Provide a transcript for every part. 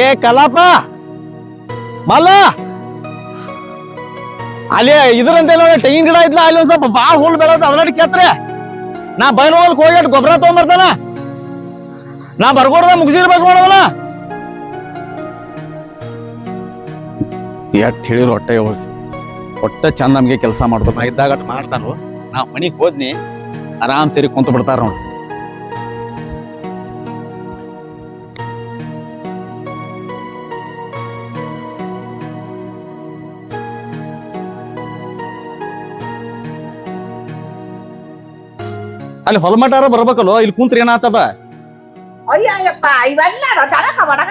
ಏ ಕಲಾಪ! ಮಲ್ಲ! ಅಲ್ಲಿ ಇದ್ರಂತ ನೋಡಿ, ತೆಂಗಿನ ಗಿಡ ಇದ್ಲ ಅಲ್ಲಿ ಒಂದ್ ಸ್ವಲ್ಪ ಬಾಳ ಹುಲ್ ಬೆಳದ ಅದ್ರಾಡಿ ಕೆತ್ರೆ. ನಾ ಬೈನೋಲ್ ಹೋಗಿ ಗೊಬ್ಬರ ತಗೊಂಬರ್ತಾನ. ನಾ ಬರ್ಗೋಡ್ದ ಮುಗಿಸಿರ್ಬೇಕು ನೋಡವನ ಎಟ್ ಹೇಳಿದ್ರು ಹೊಟ್ಟೆ ಹೋಗಿ ಹೊಟ್ಟೆ ಚಂದ ನಮ್ಗೆ ಕೆಲಸ ಮಾಡ್ದು ನಾ ಇದ್ದಾಗ ಮಾಡ್ತಾನು. ನಾ ಮನಿಗ್ ಹೋದ್ನಿ, ಆರಾಮ್ ಸೇರಿ ಕುಂತ ಬಿಡ್ತಾರ ನೋಡಿ. ಅಲ್ಲಿ ಹೊಲಮಟಾರ ಬರ್ಬೇಕಲ್ಲೋ? ಇಲ್ಲಿ ಕುಂತ್ರಿ ಏನಾತದ ಅಯ್ಯಯ್ಯಪ್ಪ ಇವೆಲ್ಲ ದನಕ ಒಡಗ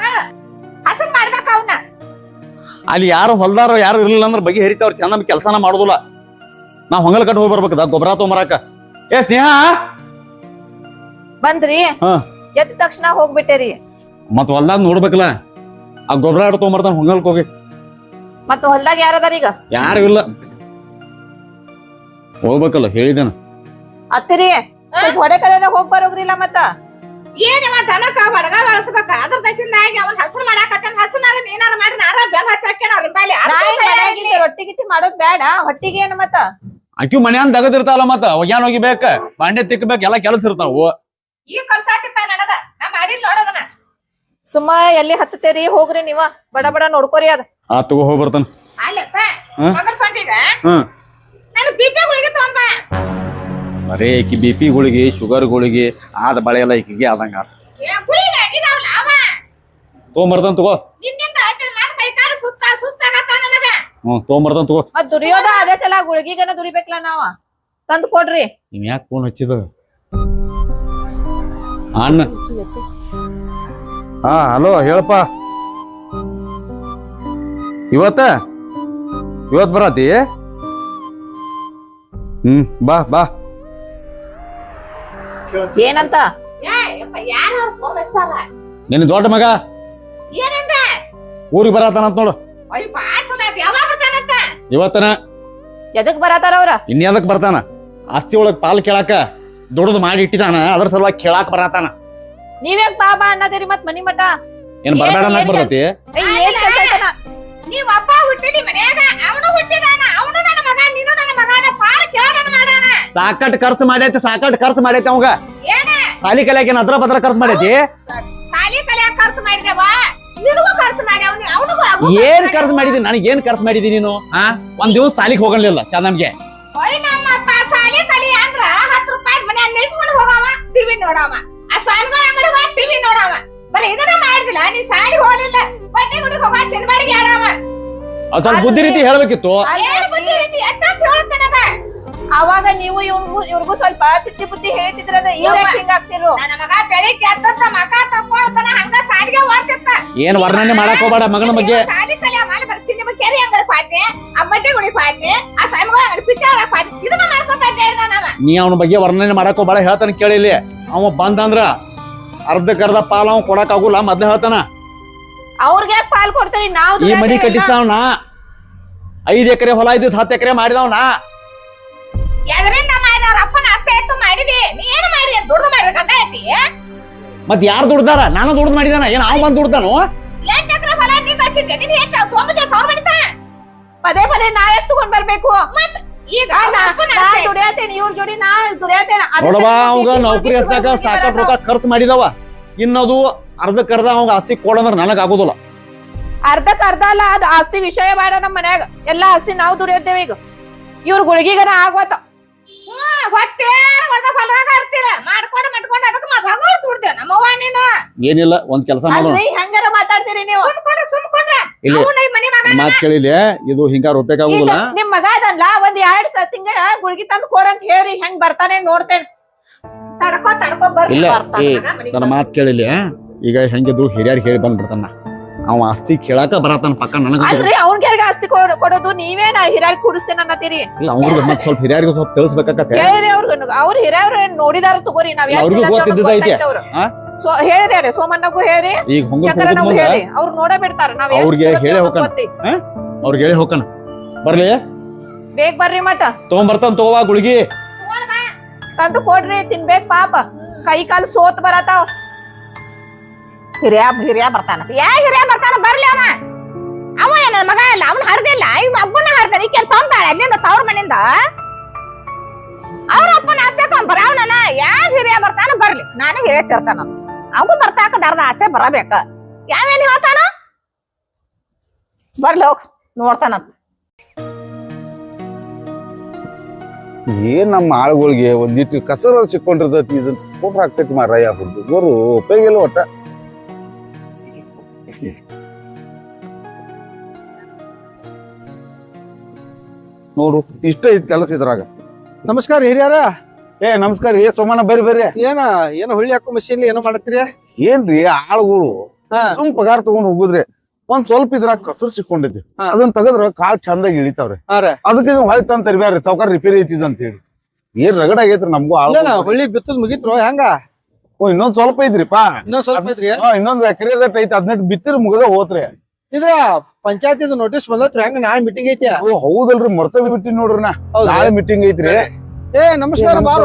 ಹಸನ್ ಮಾಡ್ಬೇಕ ಅವನ್ನ ಅಲ್ಲಿ ಯಾರು ಹೊಲ್ದಾರ ಯಾರು ಇರ್ಲಿಲ್ಲ ಅಂದ್ರೆ ಬಗೆ ಹರಿತಾವ್ರ ಚಂದ ಕೆಲಸನ ಮಾಡುದಿಲ್ಲ. ನಾ ಹೊಂಗಲ್ ಕಟ್ ಹೋಗಿ ಬರ್ಬೇಕದ ಗೊಬ್ಬರ ತೊಂಬರಾಕ ಏ ಸ್ನೇಹ! ಬಂದ್ರಿ? ಹಾ. ಎದ್ದ ತಕ್ಷಣ ಹೋಗ್ಬಿಟ್ಟೇರಿ. ಮತ್ ಹೊಲ್ದಾಗ ನೋಡ್ಬೇಕಲ್ಲ ಆ ಗೊಬ್ಬರ ಆಡ್ ತೊಗೊಂಬರ್ತಾನ ಹೊಂಗಲ್ಕ್ ಹೋಗಿ. ಮತ್ತೆ ಹೊಲ್ದಾಗ ಯಾರದಾರ ಈಗ? ಯಾರು ಇಲ್ಲ. ಹೋಗ್ಬೇಕಲ್ಲ ಹೇಳಿದನ ಅತ್ತಿರಿ ಹೊಡೆ ಕಡೆ ಹೋಗ್ ಬರೋಗ್ರಿಲ್ಲ ಮತ್ತ? ಏನವ ದನಕ ಹೊಡಗ ಬಳಸ್ಬೇಕ ಅದ್ರ ದಶಿಂದಾಗಿ ಅವನ್ ಹಸರು ಮಾಡಾಕತ್ತಾನ? ಹಸನಾರ ನೀನಾರ ಮಾಡಿ ನಾರ ಬೆನ್ ಅವ್ರ ಮೇಲೆ ರೊಟ್ಟಿ ಗಿಟ್ಟಿ ಮಾಡೋದ್ ಬೇಡ. ಹೊಟ್ಟಿಗೆ ಏನ್ ಮತ್ತ? ಅಕ್ಕಿ ಮನ್ಯಾನ್ ದಗದಿರ್ತಾವಲ್ಲ ಮತ್ತ? ಒಗ್ಯಾನ್ ಹೋಗಿಬೇಕ ಬಾಂಡೆ ತಿಕ್ಕಬೇಕ ಎಲ್ಲ ಕೆಲಸ ಇರ್ತಾವು. ಈ ಕಲ್ಸಾತಿಪ್ಪ ನನಗ. ನಾ ಮಾಡಿ ನೋಡೋದನ ಸುಮ್ಮ ಎಲ್ಲಿ ಹತ್ತತೇರಿ? ಹೋಗ್ರಿ ನೀವ. ಬಡ ಬಡ ನೋಡ್ಕೋರಿ ಅದ. ಆ ತಗೋ ಹೋಗಿ ಬರ್ತಾನ. ಅಲ್ಲಪ್ಪ ಹ್ಮ್? ಮಗಲ್ ಕೊಂಡೀಗ ಹ್ಮ್ ನಾನು ಬಿಪಿ ಗುಳಿಗೆ ತಗೊಂಬ. ಬರೇ ಈಕಿ ಬಿ ಪಿ ಗುಳಿಗೆ ಶುಗರ್ ಗುಳಿಗೆ ಆದ ಬಳೆ ಎಲ್ಲ ಈಕಿಗೆ ಆದಂಗ ಆತ. ಏ ಗುಳಿಗೆ ಇದಾವ್ ಲಾಭ ತೊಗೊಂಬರ್ತಾನ ತಗೋ. ನಿನ್ನಿಂದ ಆಯ್ತು ಮಾತ್ ಕೈ ಕಾಲು ಸುತ್ತ ಸುಸ್ತಾಗತ್ತ ನನಗ? ಹ್ಮ್ ತೊಗೊಂಬರ್ತಾನ ತಗೋ. ಮತ್ ದುಡಿಯೋದ ಅದೈತಲ್ಲ ಗುಳಿಗಿಗನ ದುಡಿಬೇಕಲ್ಲ ನಾವ. ತಂದ್ ಕೊಡ್ರಿ. ನೀವ್ ಯಾಕೆ ಫೋನ್ ಹಚ್ಚಿದ? ಅಣ್ಣ. ಹಾ ಹಲೋ ಹೇಳಪ್ಪ. ಇವತ್ತ? ಇವತ್ ಬರತಿ? ಹ್ಮ್ ಬಾ ಬಾ. ಏನಂತ? ನಿನ್ನ ದೊಡ್ಡ ಮಗ? ಏನಂತ? ಊರಿಗೆ ಬರತಾನಂತ ನೋಡು. ಅಯ್ಯ ಬಾ ಚಲೋ ಆತ್ ಯಾವಾಗ ಬರ್ತಾನಂತ? ಇವತ್ತನ? ಎದಕ್ ಬರತಾರ ಅವ್ರ? ಇನ್ಯಾದಕ್ ಬರ್ತಾನ? ಆಸ್ತಿ ಒಳಗ್ ಪಾಲ್ ಕೇಳಾಕ ದುಡ್ದು ಮಾಡಿ ಇಟ್ಟಿದಾನ ಅದ್ರ ಸಲುವಾಗಿ ಕೇಳಾಕ ಬರತಾನ ನೀವ್ಯಾಕ್ ಪಾಪ ಬಾ ಅನ್ನದಿರಿ ಮತ್ ಮನಿ ಮಠ? ಏನ್ ಬರಬೇಡ ಅನ್ನಕ್ ಬರ್ತೈತಿ? ನೀವ್ ಅಪ್ಪ ಹುಟ್ಟಿದಿ ಮನ್ಯಾಗ ಅವನು ಹುಟ್ಟಿದಾನ ಅವನು ನನ್ನ ಮಗ ನೀನು ನನ್ನ ಮಗನ ಪಾಲ ಕೇಳೋದನ್ನ ಮಾಡಾನ ಸಾಕಟ್ ಖರ್ಚು ಮಾಡೈತಿ ಸಾಕಟ್ ಖರ್ಚು ಮಾಡೈತಿ ಅವಂಗ. ಏನ? ಸಾಲಿ ಕಲಿಯಾಕ ಏನ್ ಅದ್ರ ಬದ್ರ ಖರ್ಚು ಮಾಡೈತಿ ಸಾಲಿ ಕಲಿಯಾಕ ಖರ್ಚು ಮಾಡಿದವ? ನಿನಗೂ ಖರ್ಚು ಮಾಡಿ ಅವನು ಅವನಿಗೂ ಏನ್ ಖರ್ಚು ಮಾಡಿದಿ? ನನಗೆ ಏನ್ ಖರ್ಚು ಮಾಡಿದಿ ನೀನು ಆ? ಒಂದ್ ದಿವಸ ಸಾಲಿಗೆ ಹೋಗಲಿಲ್ಲ ಚಂದಮ್ಗೆ ಓಯ್ ನಮ್ಮಪ್ಪ ಸಾಲಿ ಕಲಿ ಅಂದ್ರ ಹತ್ತು ರೂಪಾಯಿ ಮನೆ ನಿಲ್ಕೊಂಡು ಹೋಗವ ಟಿವಿ ನೋಡವ. ಆ ಸ್ವಾಮಿಗಳ ಅಂಗಡಿ ಟಿವಿ ನೋಡವ. ಬರೀ ಇದನ್ನ ಮಾಡಿದಿಲ್ಲ ನೀ ಸಾಲಿ ಹೋಗ್ಲಿಲ್ಲ. ಬಟ್ಟೆ ಗುಡಿಗೆ ಹೋಗ ಚೆನ್ಬಾಡಿಗೆ ಆಡವ ಅದ್ ಸ್ವಲ್ಪ ಬುದ್ಧಿ ರೀತಿ ಹೇಳಬೇಕಿತ್ತು? ಏನ್ ಬುದ್ಧಿ ರೀತಿ? ಹೇಳುತ್ತೆ ನನಗ. ಅವಾಗ ನೀವು ಇವ್ರಿಗೂ ಇವ್ರಿಗೂ ಸ್ವಲ್ಪ ತಿದ್ದಿ ಬುದ್ಧಿ ಹೇಳ್ತಿದ್ರ ಹಿಂಗ ಆಗ್ತಿರು ನನ್ನ ಮಗ ಬೆಳಿಗ್ಗೆ ಎದ್ದತ್ತ ಮಕ ತಕ್ಕೊಳ್ತಾನ ಹಂಗ ಸಾಲಿಗೆ ಓಡ್ತಿರ್ತ ಏನ್ ವರ್ಣನೆ ಮಾಡಕ್ ಹೋಗ್ಬೇಡ ಮಗನ ಬಗ್ಗೆ. ಸಾಲಿ ಕಲಿಯ ಮಾಲೆ ಬರ್ ನಿಮ್ಮ ಕೆರೆ ಅಂಗಡಿ ಆ ಬಟ್ಟೆ ಗುಡಿ ಪಾಡ್ನೆ ಆ ಸ್ವಾಮಿಗಳ ಅಂಗಡಿ ಪಿಚಾರ ಪಾಡ್ನೆ. ಇದನ್ನ ಮಾಡ್ಕೊತಾ ಇದ್ದೆ ನಾವ? ನೀ ಅವನ ಬಗ್ಗೆ ವರ್ಣನೆ ಮಾಡಕ್ ಹೋಗ್ಬೇಡ ಹೇಳ್ತಾನ ಕೇಳಿಲಿ ಅವ ಬಂದಂದ್ರ ಅರ್ಧಕ್ಕರ್ಧ ಪಾಲ್ ಅವ್ ಕೊಡಕ್ ಆಗುಲ್ಲ ಮೊದ್ಲು ಹೇಳ್ತಾನ. ಅವ್ರಿಗೆ ಯಾಕೆ ಪಾಲ್ ಕೊಡ್ತೇನೆ ನಾವು ಈ ಮನಿ ಕಟ್ಟಿಸ್ತಾವನ. ಐದ್ ಎಕರೆ ಹೊಲ ಇದ್ದಿದ್ ಹತ್ತು ಎಕರೆ ಮಾಡಿದವನ. ಎದರಿಂದ ಮಾಡಿದವ್ರ ಅಪ್ಪನ ಅರ್ಥ ಎತ್ತು ಮಾಡಿದಿ. ನೀ ಏನು ಮಾಡಿದಿ? ದುಡ್ದು ಮಾಡಿದ ಗಂಡ ಐತಿ ಮತ್ ಯಾರು ದುಡ್ದಾರ? ನಾನು ದುಡ್ದು ಮಾಡಿದಾನ? ಏನ್ ಅವ್ ಬಂದ್ ದುಡ್ದಾನು? ಎಂಟ್ ಎಕರೆ ಹೊಲ ನೀ ಕಳ್ಸಿದ್ದೆ. ನೀನ್ ಹೆಚ್ಚು ತವ್ರ ಮನಿತ ಪದೇ ಪದೇ ನಾ ಎತ್ ತಗೊಂಡ್ ಬರ್ಬೇಕು. ಮತ್ ಈಗ ದುಡಿಯತೇನೆ ಇವ್ರ ಜೋಡಿ ನಾ ದುಡಿಯತೇನೆ ನೋಡವ ಅವಂಗ ನೌಕರಿ ಹಚ್ಚಾಕ ಸಾಕಷ್ಟು ರೊಕ್ಕ ಖರ್ಚು ಮಾಡಿದವ. ಇನ್ನದು ಅರ್ಧಕ್ಕರ್ಧ ಅವಂಗ ಆಸ್ತಿ ಕೊಡಂದ್ರ ನನಗ ಆಗುದಿಲ್ಲ ಅರ್ಧಕ್ ಅರ್ಧ ಅಲ್ಲ ಅದ್ ಆಸ್ತಿ ವಿಷಯ ಬೇಡ ನಮ್ ಮನ್ಯಾಗ. ಎಲ್ಲಾ ಆಸ್ತಿ ನಾವು ದುಡಿಯತ್ತೇವೆ ಈಗ. ಇವ್ರ ಗುಳಿಗಿಗನ ಆಗ್ವತ್ತ. ಏನಿಲ್ಲ ಒಂದ್ ಕೆಲಸ ಮಾಡೋಣ. ಹೆಂಗಾರ ಮಾತಾಡ್ತೀರಿ ನೀವು? ಸುಮ್ಕೊಂಡ್ರೆ. ಇಲ್ಲಿ ಮಾತ್ ಕೇಳಿಲಿ ಇದು ಹಿಂಗಾರ ಒಪ್ಬೇಕಾಗುದಿಲ್ಲ ಈಗ ನಿಮ್ ಮಗ ಅದನ್ಲ ಒಂದ್ ಎರಡ್ ಸ ತಿಂಗಳ ಗುಳ್ಗಿ ತಂದ್ ಕೊಡಂತ ಹೇಳಿ ಹೆಂಗ್ ಬರ್ತಾನೆ ನೋಡ್ತೇನೆ. ತಡ್ಕೋ ತಡ್ಕೋ ಬರ್ರಿ ಇಲ್ಲ, ನನ್ನ ಮಾತ್ ಕೇಳಿಲಿ ಈಗ ಹೆಂಗಿದ್ರು ಹಿರಿಯರ್ ಹೇಳಿ ಬಂದ್ಬಿಡ್ತಾನ ಅವ ಆಸ್ತಿ ಕೇಳಾಕ ಬರತಾನ ಪಕ್ಕ ನನಗ ಅಲ್ರಿ ಅವ್ನ್ಗೆ ಯಾರಿಗ ಆಸ್ತಿ ಕೊಡ್- ಕೊಡೋದು ನೀವೇನ ಹಿರಿಯರ್ ಕೂಡಿಸ್ತೇನೆ ಅನ್ನತ್ತೀರಿ. ಇಲ್ಲ ಅವ್ರಿಗೆ ಮತ್ ಸ್ವಲ್ಪ ಹಿರಿಯರಿಗೆ ಸ್ವಲ್ಪ ತಿಳಿಸ್ಬೇಕಾಗತ್ತೆ ಹೇಳ್ರಿ ಅವ್ರಿಗೆ ಅವ್ರ ಹಿರಿಯವ್ರ ನೋಡಿದಾರ ತಗೋರಿ ನಾವ್ ಎಷ್ಟ್ ಅವ್ರಿಗೂ ಹಾ. ಅವ್ರು. ಸೊ ಹೇಳ್ರಿ ಅರೆ ಸೋಮಣ್ಣಗೂ ಹೇಳ್ರಿ ಈಗ ಹೊಂಗ ಹೇಳ್ರಿ. ಅವ್ರು ನೋಡೇ ಬಿಡ್ತಾರ ನಾವ್ ಎಷ್ಟ್ ಅವ್ರಿಗೆ ಹೇಳೇ ಅವ್ರಿಗೆ ಹೋಗ್ತಾನ. ಗೊತ್ತೈತಿ. ಅವ್ರಿಗೆ ಹೇಳಿ ಹೋಗ್ತಾನ ಬರ್ಲಿ. ಬೇಗ ಬರ್ರಿ ಮಟ ತಗೊಂಬರ್ತಾನ ತಗೋವಾ ಗುಳಿಗಿ. ತಂದು ಕೊಡ್ರಿ ತಿನ್ಬೇಕ್ ಪಾಪ. ಕೈ ಕಾಲು ಸೋತ್ ಬರತಾವ್ ಹಿರಿಯ ಹಿರಿಯ ಬರ್ತಾನ. ಯಾ ಹಿರಿಯ ಬರ್ತಾನ ಬರ್ಲಿ ಅವ. ಅವ ಏನ ಮಗ ಇಲ್ಲ ಅವನ್ ಹರ್ದಿಲ್ಲ. ಇವ್ ಅಪ್ಪನ ಹರ್ದಾನ ಈಕೆ ತಂದಾಳೆ ಅಲ್ಲಿಂದ ತವ್ರ ಮನೆಯಿಂದ ಅವ್ರ ಅಪ್ಪನ ಆಸ್ತೆ ಬರಾವನ ಯಾ ಹಿರಿಯ ಬರ್ತಾನ ಬರ್ಲಿ. ನಾನು ಹೇಳ್ತಿರ್ತಾನ ಅವು ಬರ್ತಾಕ ದರ್ದ ಆಸ್ತೆ ಬರಬೇಕ. ಯಾವೇನ್ ಹೇಳ್ತಾನ? ಬರ್ಲಿ ಹೋಗ್ ನೋಡ್ತಾನಂತ ಏನ್ ನಮ್ಮ ಆಳುಗಳಿಗೆ ಒಂದಿಟ್ಟು ಕಸರ ಚಿಕ್ಕೊಂಡಿರ್ತೈತಿ ಇದನ್ನ ಕೊಟ್ರ ಆಗ್ತೈತಿ ಮಾರಾಯ ಹುಡ್ದು ಬರು ಉಪಯೋಗ ಇಲ್ಲ ಒಟ್ಟ. ನೋಡು, ಇಷ್ಟ ಐತಿ ಕೆಲಸ ಇದ್ರಾಗ. ನಮಸ್ಕಾರ ಹಿರಿಯರ. ಏ ನಮಸ್ಕಾರ. ಏ ಸೋಮಣ್ಣ ಬರ್ರಿ ಬರ್ರಿ. ಏನ ಏನ ಹುಳಿ ಹಾಕೋ ಮಷೀನ್ ಏನೋ ಮಾಡತ್ರಿ? ಏನ್ರಿ ಆಳುಗಳು. ಸುಮ್ ಪಗಾರ ತಗೊಂಡ್ ಹೋಗುದ್ರಿ. ಒಂದ್ ಸ್ವಲ್ಪ ಇದ್ರ ಕಸರು ಸಿಕ್ಕೊಂಡೈತಿ. ಅದನ್ನ ತೆಗದ್ರ ಕಾಲ್ ಚಂದಾಗಿ ಇಳಿತಾವ್ರಿ. ಅದಕ್ಕೆ ಹೊಳಿ ತಂದ್ ತರ್ಬ್ಯಾರ್ರಿ ಸಾವ್ಕಾರ ರಿಪೇರಿ ಐತಿದ್ ಅಂತ ಹೇಳಿ. ಏನ್ ರಗಡ ಆಗೈತ್ರಿ ನಮಗೂ ಆಳು ಹುಳ್ಳಿ ಬಿತ್ತದ್ ಮುಗಿತ್ರು ಹೆಂಗ? ಓ ಇನ್ನೊಂದ್ ಸ್ವಲ್ಪ ಐತ್ರಿಪಾ ಇನ್ನೊಂದ್ ಸ್ವಲ್ಪ ಐತ್ರಿ ಇನ್ನೊಂದ್ ಎಕರೆದಟ್ ಐತಿ ಹದಿನೆಂಟು ಬಿತ್ತಿರ್ ಮುಗದ ಹೋತ್ರಿ. ಇದ್ರ ಪಂಚಾಯತ್ ನೋಟಿಸ್ ಬಂದತ್ರಿ ಹೆಂಗ ನಾಳೆ ಮೀಟಿಂಗ್ ಐತಿ? ಓ ಹೌದಲ್ರಿ ಮರ್ತ ಬಿಟ್ಟಿ ನೋಡ್ರಿ ನಾ? ನಾಳೆ ಮೀಟಿಂಗ್ ಐತ್ರಿ. ಏ ನಮಸ್ಕಾರ ಬಾಳ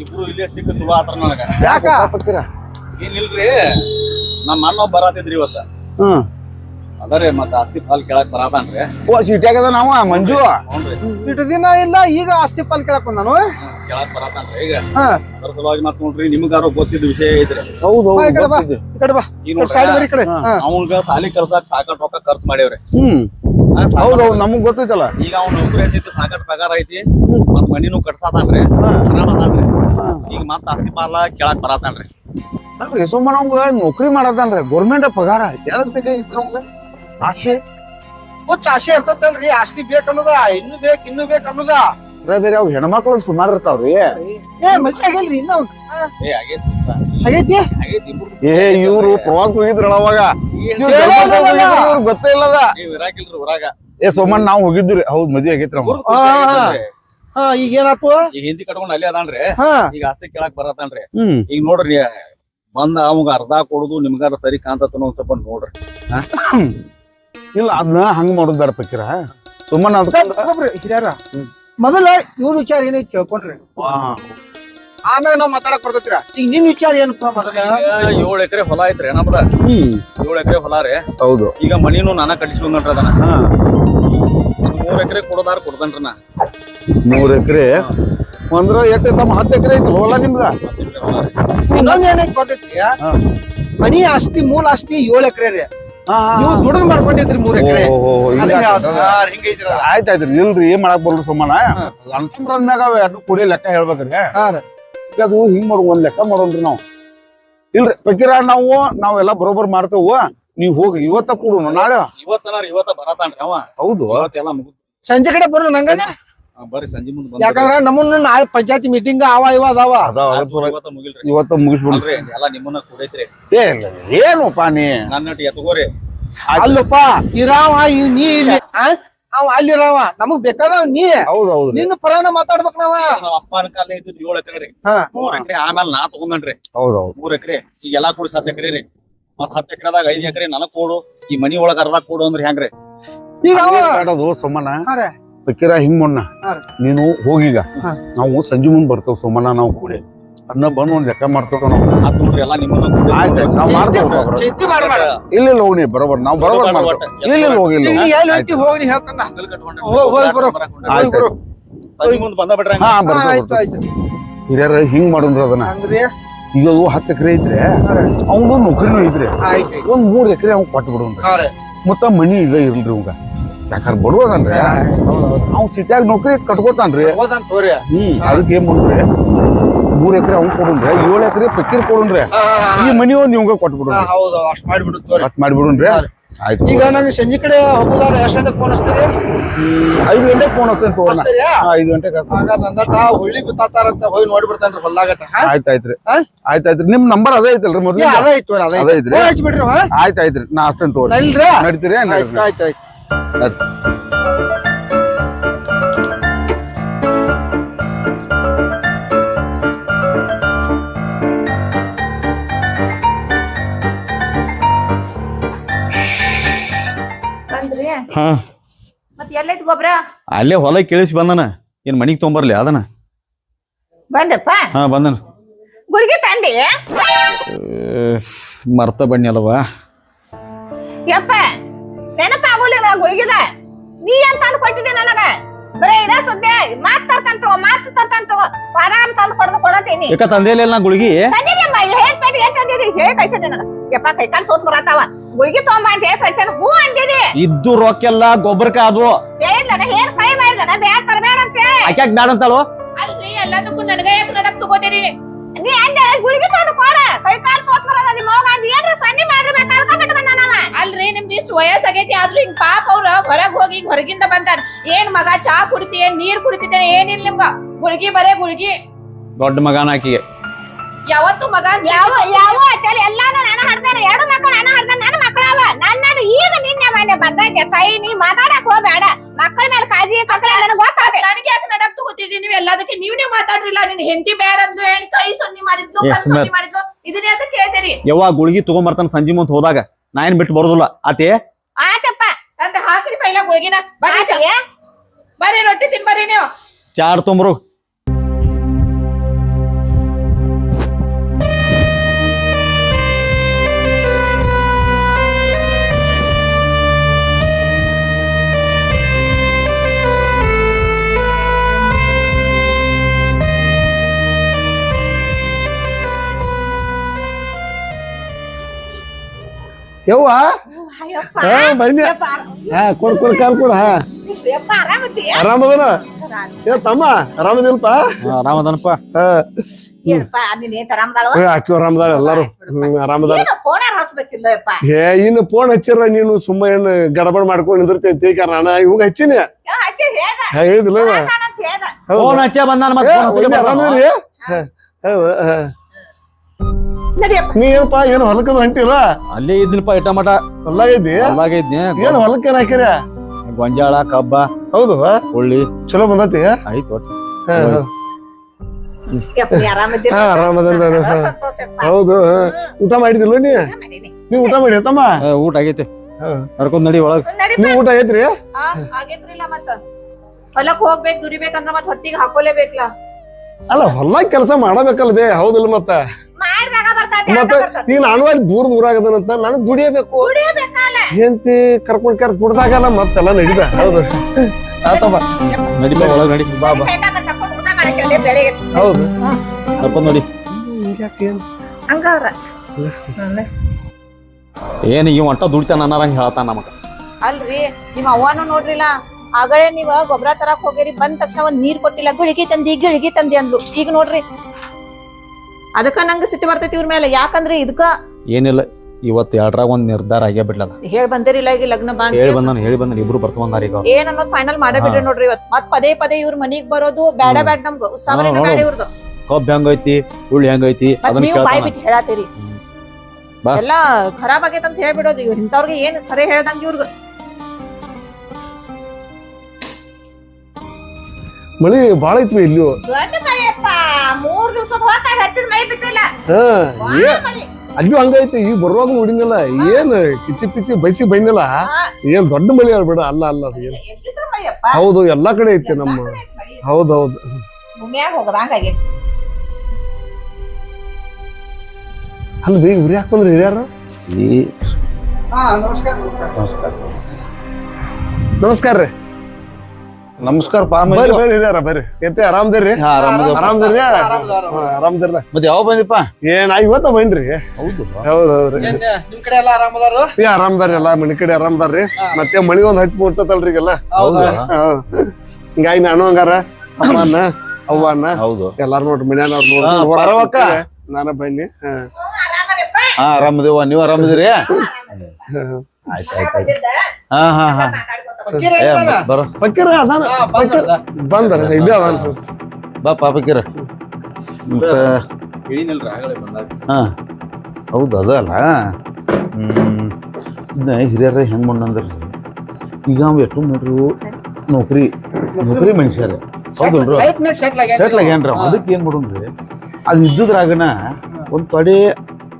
ಇಬ್ರು ಇಲ್ಲೇ ಸಿಕ್ಕ ತುಳು ಆತರ ನನಗ. ಯಾಕ? ಏನಿಲ್ರಿ? ನಮ್ಮ ಅಣ್ಣ ಬರತಿದ್ರಿ ಇವತ್ತ. ಹ್ಮ್. ಅದರಿ ಮತ್ತ ಆಸ್ತಿ ಪಾಲ್ ಕೇಳಕ್ ಬರಾತಾನ್ರಿ. ಓ ಸಿಟ್ಯಾಗದ ನಾವ ಮಂಜು? ಇಟ್ಟು ದಿನ ಇಲ್ಲ ಈಗ ಆಸ್ತಿ ಪಾಲ್ ಕೇಳಕ್ ಬಂದಾನು? ಕೇಳಕ್ ಬರಾತಾನ್ರಿ ಈಗ. ಅದ್ರ ಸಲುವಾಗಿ ಮತ್ ನೋಡ್ರಿ ನಿಮ್ಗಾರು ಗೊತ್ತಿದ್ದ ವಿಷಯ ಐತ್ರಿ. ಹೌದು ಹೌದು ಈ ಕಡೆ ಬಾ. ಈ ಕಡೆ ಬಾ. ಈಗ ಸೈಡ್ ಬರೀ ಈ ಕಡೆ. ಅವ್ನ್ಗ ಸಾಲಿ ಕಲ್ಸಾಕ ಸಾಕಷ್ಟು ರೊಕ್ಕ ಖರ್ಚು ಮಾಡ್ಯಾವ್ರಿ. ಹ್ಮ್. ಹೌದು ಹೌದು ನಮಗ್ ಗೊತ್ತೈತಲ್ಲ. ಈಗ ಅವ್ನ ನೌಕರಿ ಐತಿ ಸಾಕಷ್ಟು ಪಗಾರ ಐತಿ ಮತ್ ಮನಿನು ಕಟ್ಸಾತಾನ್ರಿ ಆರಾಮದಾನ್ರಿ ಈಗ ಮತ್ ಆಸ್ತಿ ಪಾಲ ಕೇಳಕ್ ಬರತಾನ್ರಿ. ಅಲ್ರಿ ಸುಮ್ಮನೆ ಅವಂಗ ನೌಕರಿ ಮಾಡತಾನ್ರಿ ಗೌರ್ಮೆಂಟ್ ಪಗಾರ ಯಾವ್ದಕ್ ಬೇಕಾಗಿತ್ತು ಅವಂಗ? ಆಸ್ತಿ? ಹುಚ್ಚ ಆಸೆ ಇರ್ತೈತಲ್ರಿ ಆಸ್ತಿ ಬೇಕನ್ನೋದ ಇನ್ನು ಬೇಕ್ ಇನ್ನು ಬೇಕ್ ಅನ್ನೋದ. ಬೇರೆ ಬೇರೆ ಅವ್ ಹೆಣ್ಮಕ್ಳು ಸುಮಾರು ಇರ್ತಾವ್ರಿ. ಏ ಮದ್ವೆ ಆಗಿಲ್ರಿ ಇನ್ನ ಅವ್ನ್. ಏ ಆಗೈತಿ? ಏ ಇವ್ರು ಪ್ರವಾಸ ಹೋಗಿದ್ರಲ್ಲ ಅವಾಗ? ಹೋಗಿದ್ರು, ಇವ್ರ್ ಗೊತ್ತೇ ಇಲ್ಲದ? ನೀವ್ ಏ ಸೋಮಣ್ಣ ನಾವು ಹೋಗಿದ್ರಿ ಹೌದ್ ಮದ್ವೆ ಆಗೈತ್ರಿ ಅವ. ಊರ್ದ್ ಖುಷಿ ಹಾ, ಹಾ. ಹಾ ಈಗ ಏನಾತು? ಈಗ ಹಿಂದಿ ಕಟ್ಕೊಂಡ್ ಅಲ್ಲೇ ಅದಾನ್ರಿ. ಹಾ. ಈಗ ಆಸ್ತಿ ಕೇಳಕ್ ಬರತಾನ್ರಿ ಹ್ಮ್. ಈಗ ನೋಡ್ರಿ ಬಂದ ಅವಂಗ ಅರ್ಧ ಕೊಡುದು ನಿಮ್ಗಾರ ಸರಿ ಕಾಂತತನ ಒಂದ್ ಸ್ವಲ್ಪ ನೋಡ್ರಿ. ಇಲ್ಲ ಅದನ್ನ ಹಂಗ ಮಾಡೋದ್ ಬೇಡ ಪಕ್ಕಿರ ಸುಮ್ಮನೆ ಅದಕ್ಕೆ ಹಿರಿಯರ. ಹಿರಿಯರ ಮೊದಲ ಇವ್ರ ವಿಚಾರ ಏನೈತಿ ಕೇಳ್ಕೊಂಡ್ರಿ ಆಮೇಲೆ ನಾವ್ ಮಾತಾಡಕ್ ಬರ್ತೈತ್ರ. ಈಗ ನಿನ್ ವಿಚಾರ ಏನಪ್ಪ ಏಳು ಏಳ್ ಎಕರೆ ಹೊಲ ಐತ್ರಿ ನಮ್ದ? ಏಳು ಏಳ್ ಎಕರೆ ಹೊಲ ರೀ. ಹೌದು. ಈಗ ಮನಿನೂ ನಾನ ಕಟ್ಟಿಸ್ಕೊಂಡ್ರಿ ಅದನ್ನ. ಹಾ. ಮೂರ್ ಎಕರೆ ಕೊಡೋದಾರ ಕೊಡ್ತಾನ್ರಿ ನಾ. ಮೂರ್ ಎಕರೆ? ಅಂದ್ರ ಎಟ್ ತಮ್ಮ ಹತ್ತು ಎಕರೆ ಐತಿ ಹೊಲ ನಿಮ್ದ. ಇನ್ನೊಂದ್ ಏನೈತಿ ಕೊಟ್ಟೈತಿ ಹಾ. ಮನಿ ಆಸ್ತಿ ಮೂಲ ಆಸ್ತಿ ಏಳು ಎಕರೆ ರೀ. ನೀವು ಹಾ. ದುಡ್ದು ಮಾಡ್ಕೊಂಡಿದ್ರಿ ಮೂರ್ ಎಕರೆ. ಆಯ್ತಾಯ್ತ್ರಿ ಇಲ್ರಿ ಏನ್ ಮಾಡಕ್ ಬರ್ಲಿ ಸುಮ್ಮನ ಅವ ಎರಡು ಕೂಡಿ ಲೆಕ್ಕ ಹೇಳ್ಬೇಕ್ರಿ. ಹಾ ಈಗ ಅದು ಹಿಂಗ್ ಮಾಡು ಒಂದ್ ಲೆಕ್ಕ ಮಾಡೋನ್ರಿ ನಾವು. ಇಲ್ರಿ ಪಕೀರ ನಾವು ನಾವೆಲ್ಲ ಬರೋಬ್ಬರ್ ಮಾಡ್ತೇವ. ನೀವ್ ಹೋಗಿ ಇವತ್ತ ಕೊಡು ನಾಳೆ. ಇವತ್ತನ ಇವತ್ತ ಬರತಾನ್ರಿ ಅವ. ಹೌದು. ಎಲ್ಲಾ ಮುಗಿದ್ ಸಂಜೆ ಕಡೆ ಬರೋಣ ನಂಗನ ಆ, ಬರ್ರಿ ಸಂಜೆ ಮುಂದ್ ಬಂದ್ ಯಾಕಂದ್ರ ನಮ್ಮನ್ನ ನಾಳೆ ಪಂಚಾಯತಿ ಮೀಟಿಂಗ್ ಅವ ಇವ ಅದಾವ. ಅದಾವ ಇವತ್ತ ಮುಗಿಲ್ರಿ. ಇವತ್ತ ಮುಗಿಸ್ಬಿಡ್ರಿ. ಅಲ್ರಿ ಎಲ್ಲ ನಿಮ್ಮನ್ನ ಕೂಡೈತ್ರಿ. ಏ ಇಲ್ಲ, ಏನಪ್ಪ ನೀ? ನನ್ನ ಎತ್ಕೋರಿ. ಅಲ್ಲಪ್ಪ ಇರಾವ ನೀ ಇಲ್ಲಿ ಆ? ಅವ ಅಲ್ಲಿರಾವ ನಮಗ್ ಬೇಕಾದವ್ ನೀ. ಹೌದು ನಿನ್ನ ಪರಾನ ಮಾತಾಡ್ಬೇಕ್ ನಾವ. ನಾವ್ ಅಪ್ಪನ ಕಾಲ ಇದ್ದಿದ್ದು ಏಳು ಎಕರೆ ರೀ ಹಾ. ಮೂರ್ ಎಕರೆ ಆಮೇಲೆ ನಾ ತಗೊಂಡ್ರಿ ಹೌದು ಹೌದು. ಮೂರ್ ಎಕರೆ ಈಗ ಎಲ್ಲಾ ಕೂಡಿ ಹತ್ತು ಎಕರೆ ರೀ. ಮತ್ ಹತ್ತು ಎಕರೆದಾಗ ಐದ್ ಎಕರೆ ನನಗ್ ಕೊಡು ಈ ಮನಿ ಒಳಗ ಅರ್ಧ ಕೊಡು ಅಂದ್ರೆ ಹೆಂಗ್ರಿ? ಈಗ ಅವ ಬೇಡದು ಸುಮ್ಮನ. ರೀ. ಪಕೀರ ಹಿಂಗ್ ಮೊನ್ನ ನೀನು ಹೋಗೀಗ. ನಾವು ಸಂಜೆ ಮುಂದೆ ಬರ್ತೇವ್ ಸೋಮಣ್ಣ ನಾವು ಕೂಡಿ. ಅದನ್ನ ಬಂದು ಒಂದ್ ಲೆಕ್ಕ ಮಾಡ್ತೇವ ನಾವು ಆಯ್ತು ನಾವ್ ಮಾಡ್ತೇವ ಮಾಡ್ಬೇಡ ಇಲ್ಲ ಇಲ್ಲ ಹೋಗಿ ಬರೋಬರ್. ನಾವು ಬರೋಬರ್ ಮಾಡ್ತೇವ್. ಇಲ್ಲ ಇಲ್ಲ ಹೋಗಿಲ್ಲ ಹಿರಿಯರ ಹಿಂಗ್ ಮಾಡಿದ್ರ ಅದನ್ನ. ಈಗ ಅದು ಹತ್ತು ಎಕರೆ ಇದ್ರೆ ಅವನು ನೌಕರಿನೂ ಇದ್ರೆ ಆಯ್ತು ಒಂದ್ ಮೂರ್ ಎಕರೆ ಅವ್ನ್ ಕೊಟ್ಟು ಬಿಡುವ. ಮತ್ತ ಮನಿ ಇದ್ರಿ ಅವಂಗ ಯಾಕಂದ್ರ ಬಡವದನ್ರಿ ಅವ್ನು ಸಿಟಿಯಾಗ ನೌಕರಿ ಕಟ್ಕೋತಾನ್ರಿ. ಹ್ಮ್ ಅದಕ್ಕೆ ಏನ್ ಮಾಡ್ರಿ? ಮೂರ್ ಎಕರೆ ಅವ್ನ್ ಕೊಡುನ್ರಿ ಏಳು ಎಕರೆ ಪಕ್ಕೀರ್ ಕೊಡುನ್ರಿ. ಈ ಮನಿ ಒಂದ್ ನಿಮ್ಗ ಕೊಟ್ಬಿಡು ಹೌದು ಅಷ್ಟ್ ಮಾಡ್ಬಿಡು ತೋರಿ. ಮಾಡ್ಬಿಡುನ್ರಿ. ಆಯ್ತು ಈಗ ನಾನು ಸಂಜೆ ಕಡೆ ಹೋಗೋದಾರ ಎಷ್ಟ್ ಗಂಟೆಗೆ ಫೋನ್ ಹಚ್ತೀರಿ? ಐದು ಗಂಟೆಗೆ ಫೋನ್ ಹಚ್ತೇನೆ ತಗೋಣ ಐದು ಗಂಟೆಗೆ ಹಂಗಾರ ನಂದಟ ಹುಳ್ಳಿ ಬಿತ್ತಾತಾರಂತ ಹೋಗಿ ನೋಡಿ ಬಿಡ್ತಾನ್ರಿ ಹೊಲ್ದಾಗಟ ಆಯ್ತಾಯ್ತ್ರಿ ಆಯ್ತಾಯ್ತ್ರಿ? ಆಯ್ತು ನಿಮ್ ನಂಬರ್ ಅದೇ ಐತಲ್ರಿ ಮೊದ್ಲು ಅದೇ ಐತ್ರಿ ಅದೇ ಐತ್ರಿ? ಹಚ್ಬಿಡ್ರಿ ಆಯ್ತು ನಾ ಅಷ್ಟೇನ್ ತಗೋರಿ ನಡೀತೀರಿ ಆಯ್ತು ಆಯ್ತು. ಹಾ. ಮತ್ತೆ ಎಲ್ಲೈತ್ ಅಲ್ಲೇ ಹೊಲ ಕೇಳಿಸಿ ಬಂದನ. ಏನ್ ಮನಿಗ್ ತಗೊಂಬರ್ಲಿ ಅದನ? ಬಂದಪ್ಪ? ಹಾ ಬಂದನ. ಗುಳಿಗೆ ತಂದಿ? ಮರ್ತ ಬನ್ನಿ ಅಲ್ವಾ ಯಪ್ಪ. ಗುಳಿಗಿದ ನೀ ಅಂತ ಅಂದ್ ಕೊಟ್ಟಿದೆ ನನಗ. ಬರೇ ಇದೇ ಸುದ್ದಿ. ಮಾತ್ ತರ್ಕಂತ ಮಾತ್ ತರ್ಕಂತ ಆರಾಮ್ ತಂದು ಕೊಡದು ಕೊಡತೀನಿ. ಯಾಕ ತಂದೇಲಿಲ್ಲ ನಾ ಗುಳಿಗಿ? ತಂದಿದ್ಯಮ್ಮ ಹೇಗ್ ಪೇಟ್ ಎಷ್ಟ್ ತಂದಿದಿ ಹೇಗ್ ಕಳ್ಸಿದ್ದೆ ನನಗ? ಯಪ್ಪ ಕೈ ಕಾಲ್ ಸೋತ್ ಬರತಾವ ಗುಳಿಗಿ ತಗೊಂಬ ಅಂತ ಹೇಗ್ ಕಳ್ಸ್ಯಾನ? ಹೂ ಅಂದಿದಿ. ಇದ್ದು ರೊಕ್ಕೆಲ್ಲ ಗೊಬ್ಬರಕ್ಕ ಅದು ಹೇಳಿದ್ಲನ ಹೇಗ್ ಕೈ ಮಾಡಿದನ ಬ್ಯಾಡ ತರಬೇಡ ಅಂತ ಹೇಳಿ ಬ್ಯಾಡ ಅಂತಾಳು ಅಲ್ರಿ ಎಲ್ಲದಕ್ಕೂ ನನಗ ಯಾಕೆ ನಡಕ್ ತಗೋತೀರಿ ನೀ ಅಂದೆ ಗುಳಿಗೆ ತಂದು ಕೊಡ. ಕೈ ಕಾಲ್ ಸೋತ್ ಬರಲ್ಲ ನಿಮ್ಮ ಮಗ ಅಂದ್ ಏನ್ರ ಸನ್ನಿ ಮಾಡಿರ್ಬೇಕು ಅಲ್ಕೊಂಡ್ಬಿಟ್ಟು ಅವ. ಅಲ್ರಿ ನಿಮ್ದು ಇಷ್ಟು ವಯಸ್ಸಾಗೈತಿ ಆದ್ರೂ ಹಿಂಗ್ ಪಾಪ ಅವ್ರ ಹೊರಗ್ ಹೋಗಿ ಹಿಂಗ್ ಹೊರಗಿಂದ ಬಂದಾರ. ಏನ್ ಮಗ ಚಾ ಕುಡಿತಿ ಏನ್ ನೀರ್ ಕುಡಿತಿದ್ದೇನೆ ಏನಿಲ್ಲ ನಿಮ್ಗ. ಗುಳ್ಗಿ ಬರೇ ಗುಳ್ಗಿ. ದೊಡ್ಡ ಮಗನ ಆಕಿಗೆ. ಯಾವತ್ತು ಮಗ ಯಾವ ಯಾವ ಅಂತೇಳಿ ಎಲ್ಲಾನು ನಾನು ಹಡ್ದಾನೆ ಎರಡು ಮಕ್ಕಳು ನಾನು ಹಡ್ದಾನೆ ನನ್ನ ಮಕ್ಕಳವ ನನ್ನದು ಈಗ ನಿನ್ನೆ ಮನೆ ಬಂದಾಗ ತಾಯಿ ನೀ ಮಾತಾಡಕ್ ಹೋಗ್ಬೇಡ. ಮಕ್ಕಳ ಮೇಲೆ ಕಾಜಿ ಮಕ್ಕಳ ನನಗೆ ಗೊತ್ತಾಗ ನನಗೆ ಯಾಕೆ ನಡಕ್ ಗೊತ್ತಿದ್ರಿ ನೀವು ಎಲ್ಲದಕ್ಕೆ ನೀವ್ ನೀವು ಮಾತಾಡ್ರಿಲ್ಲ. ನಿನ್ ಹೆಂಡತಿ ಬೇಡ ಅಂದ್ರು ಏನ್ ಕೈ ಸೊನ್ನಿ ಮಾಡಿದ್ಲು ಏ, ಕಣ್ ಸುಮ್ನೆ- ಸೊನ್ನಿ ಮಾಡಿದ್ಲು? ಇದನ್ನ ಯಾಕೆ ಕೇಳ್ತೀರಿ. ಯವ್ವ ಗುಳಿಗಿ ತಗೊಂಬರ್ತಾನ ಸಂಜೆ ಮುಂದೆ ಹೋದಾಗ. ನಾ ಏನ್ ಬಿಟ್ಟು ಬರೋದಿಲ್ಲ. ಆತೆ? ಆತಪ್ಪ. ಅಂತ ಹಾಕ್ರಿ ಪೈಲ ಗುಳ್ಗಿನ. ಬರ್ರಿ ಚಾ- ಆತಿಗೆ? ಬರ್ರಿ ರೊಟ್ಟಿ ತಿನ್ಬರ್ರಿ ನೀವು. ಚಾರ್ ತೊಂಬರು. ಯವ್ವ? ಹಾ ಬನ್ನಿ. ಹಾ ಕೊಡ್ ಕೊಡ್ ಕಾಲ್ ಕೊಡ ಹಾ? ಆರಾಮದನ? ಏ ತಮ್ಮ ಆರಾಮದಿಲ್ಪ ಆರಾಮದನಪ್ಪ. ಹಾ. ಆಕಿ ಆರಾಮದಾಳ ಎಲ್ಲಾರು. ಹ್ಮ್ ಯಪ್ಪ? ಏ ಇನ್ನು ಫೋನ್ ಹಚ್ಚಿರ ನೀನು ಸುಮ್ಮ ಏನು ಗಡಬಡ ಮಾಡ್ಕೊಂಡು ನಿಂದಿರ್ತೈತಿ. ನಾನು ಇವಾಗ ಹಚ್ಚಿನಿ. ಯಾ, ಹಚ್ಚಿ ಹೇಳ್ದ. ಹೇಳಿದಿಲ್ಲ? ಫೋನ್ ಹಚ್ಚ ಬಂದಾನ ಮತ್ತೆ ಆರಾಮದಿರಿ? ಹಾ, ಹಾ. ನಡಿಯಪ್ಪ. ನೀ ಏನಪ್ಪ ಏನು ಹೊಲಕ್ಕದ ಹೊಂಟಿಲ್ಲ? ಅಲ್ಲೇ ಇದ್ನಪ್ಪ ಇಟ್ಟ ಹೊಲ್ಲಾಗೈತಿ ಹೊಲ್ದಾಗ ಇದ್ನಿ. ಏನ್ ಹೊಲಕ್ಕೆ ಏನ್ ಹಾಕಿರ? ಗೊಂಜಾಳ ಕಬ್ಬ ಹೌದು. ಹುಳ್ಳಿ. ಚಲೋ ಬಂದತಿ? ಆಯ್ತು ಒಟ್ಟು. ಹೌದು. ಹಾ. ಊಟ ಮಾಡಿದಿಲ್ಲ ನೀ? ಮಾಡೀನಿ. ನೀ ಊಟ ಮಾಡಿ ತಮ್ಮ ಊಟ ಆಗೈತಿ. ಹಾ. ಕರ್ಕೊಂಡ್ ನಡಿ ಒಳಗ್. ನೀವು ಊಟ ಐತ್ರಿ ಆ, ಆಗೇತ್ರಿಲ್ಲ ಮತ್ತ. ಹೊಲಕ್ ಹೋಗ್ಬೇಕು ದುಡಿಬೇಕಂದ್ರ ಮತ್ತೆ ಹೊಟ್ಟಿಗೆ ಹಾಕೋಲೇಬೇಕಲ್ಲ ಅಲ್ಲ ಹೊಲ ಕೆಲಸ ಮಾಡಬೇಕಲ್ಲ ಬೇ ಹೌದಿಲ್ಲ ಮತ್ತ? ಮತ್ತ. ಈಗ ನಾನು ಅಲ್ಲಿ ದೂರ ದೂರ ಆಗದನಂತ ನಾನು ದುಡಿಯಬೇಕು. ದುಡಿಬೇಕಲ್ಲ. ಕರ್ಕೊಂಡ್ ಕರ್ ದುಡ್ದಾಗಲ್ಲ ಮತ್ತೆಲ್ಲ ನಡೀದ. ಹೌದು. ಒಳಗ್ ನಡಿ. ಬಾ ಬಾ. ಹೌದು. ಕರ್ಕೊಂಡ್ ನೋಡಿ. ಏನ್? ಈ ಒಟ್ಟ ದುಡಿತಾನ ಅನ್ನರಂಗ್ ಹೇಳ್ತಾನ ನಮಗ. ಅಲ್ರಿ ನಿಮ್ಮ ಅವ್ವಾನು ನೋಡ್ರಿಲ್ಲ. ಆಗಳೆ ನೀವ ಗೊಬ್ಬರ ತರಕ್ ಹೋಗಿರಿ ಬಂದ ತಕ್ಷಣ ಒಂದ್ ನೀರ್ ಕೊಟ್ಟಿಲ್ಲ ಗುಳಿಗೆ ತಂದಿ ಗಿಳಿಗೆ ತಂದಿ ಅಂದ್ಲು. ಈಗ ನೋಡ್ರಿ ಅದಕ್ಕ ನಂಗ ಸಿಟ್ಟು ಬರ್ತೈತಿ ಇವ್ರ ಮೇಲೆ. ಯಾಕಂದ್ರೆ ಇದಕ್ಕ ಏನಿಲ್ಲ ಇವತ್ತು ಎರಡರಾಗ ಒಂದ್ ನಿರ್ಧಾರ ಆಗೇ ಬಿಡ್ಲದ ಹೇಳಿ ಬಂದಿರಿಲ್ಲ ಈಗ ಲಗ್ನ ಬಾಂಡ್ ಹೇಳಿ ಬಂದ ಹೇಳಿ ಬಂದ ಇಬ್ರು ಬರ್ತವಂದಾರ ಈಗ ಏನ್ ಅನ್ನೋದು ಫೈನಲ್ ಮಾಡೇ ಬಿಡ್ರಿ ನೋಡ್ರಿ ಇವತ್ ಮತ್ ಪದೇ ಪದೇ ಇವ್ರ ಮನಿಗ್ ಬರೋದು ಬ್ಯಾಡ. ಬ್ಯಾಡ ನಮ್ಗ. ಬ್ಯಾಡ ನೋಡು. ಇವ್ರದ್ದು ಕಬ್ಬ್ ಹೆಂಗೈತಿ ಉಳ್ಳಿ ಹೆಂಗೈತಿ ಅದನ್ನ ನೀವು ಬಾಯ್ ಬಿಟ್ಟು ಹೇಳಾತೀರಿ. ಬಾ. ಎಲ್ಲಾ ಖರಾಬ್ ಆಗೈತೆ ಅಂತ ಹೇಳ್ಬಿಡೋದು ಇವ್ರು. ಇಂಥವ್ರಿಗೆ ಏನ್ ಖರೆ ಹೇಳ್ದಂಗ ಇವ್ರಿಗೆ. ಮಳಿ ಬಾಳ ಐತ್ವಿ ಇಲ್ಲಿ ಮೂರ್ ದಿವ್ಸದ ಹೋಗ್ತಾ ಹತ್ತಿದ ಮಳೆ ಬಿಟ್ಟಿಲ್ಲ ಹಾ ಏ ಹಂಗೈತಿ ಈಗ ಬರುವಾಗ ನೋಡಿನಲ್ಲ ಏನ್ ಕಿಚ್ಚಿ ಪಿಚಿ ಬೈಸಿ ಬೈನಲ್ಲ. ಏನ್ ದೊಡ್ಡ ಮಳಿ ಅಲ್ಬೇಡ ಅಲ್ಲ ಅಲ್ಲ ಅದು ಏನ್. ಹೌದು ಎಲ್ಲಾ ಕಡೆ ಐತಿ ನಮ್ಮ ಹೌದೌದು. ಹೌದು ಹೋಗದಂಗ ಆಗೈತಿ ಅಲ್ಲ ಬೇಗ ಉರಿ ಹಾಕ್ ಬಂದ್ರಿ ನಮಸ್ಕಾರ. ನಮಸ್ಕಾರ ರೀ. ನಮಸ್ಕಾರ ಪಾ ಬರ್ರಿ ಬರ್ರಿ ಹಿರಿಯಾರ ಬರ್ರಿ. ಎತ್ತೆ ಆರಾಮದಿರ್ರಿ? ಆರಾಮದಿರ್ರಿ. ಆರಾಮದಿರ್ಲ. ಮತ್ತೆ ಯಾವ ಬಂದಿಪ್ಪ? ಏನ್ ಇವತ್ತ ಬನ್ರಿ ಹೌದು. ಹೌದ್ ಹೌದ್ರಿ. ನಿಮ್ ಕಡೆ ಎಲ್ಲ ಆರಾಮದಾರು ಏ ಆರಾಮದಾರಿ ಎಲ್ಲಾ ಮನಿ ಕಡೆ ಆರಾಮದಾರ್ರಿ. ಮತ್ತೆ ಮಳಿ ಒಂದ್ ಹಚ್ಚಿ ಮುಟ್ಟತಲ್ರಿ ಈಗೆಲ್ಲ. ಹೌದು. ಹಾ. ಹಿಂಗಾಗಿ ನಾನು ಹಂಗಾರ ಅಮ್ಮನ್ನ ಅವ್ವನ್ನ ಹೌದು. ಎಲ್ಲಾರು ನೋಡ್ರಿ ಮನ್ಯಾನವ್ರು? ನಾನ ಬನ್ನಿ. ಹಾ. ಆರಾಮದೇವ ನೀವ್ ಆರಾಮದಿರಿ? ಹಾ ಹಾ ಹಾ ಏ? ಬರೋ. ಪಕ್ಕಿರ ಅದಾನ ಹಾ, ಪಕ್ಕಿರ? ಬಂದರ ಇದೇ ಅದಾನ ಬಾ ಪಾಪಕ್ಕಿರ ಮತ್ತ? ಆಗಲೇ ಬಂದಾಗ ಹಾ. ಹೌದು ಅದಲ್ಲ ಹ್ಮ್. ಹಿರಿಯರ ಹೆಂಗ್ ಮಾಡಂದ್ರಿ ಈಗ ಅವ್ ಎಷ್ಟು ನೋಡ್ರಿ ನೌಕರಿ ನೌಕರಿ ಮನುಷ್ಯರ. ಹೌದಲ್ರಿ? ಸೆಟ್ಲ್ ಆಗ್ಯಾನ ಸೆಟ್ಲ್ ಆಗ್ಯಾನ್ರಿ ಅವ. ಅದಕ್ಕೆ ಏನ್ ಮಾಡೋಣ್ರಿ? ಅದು ಇದ್ದುದ್ರಾಗನ ಒಂದ್ ತೊಡೆ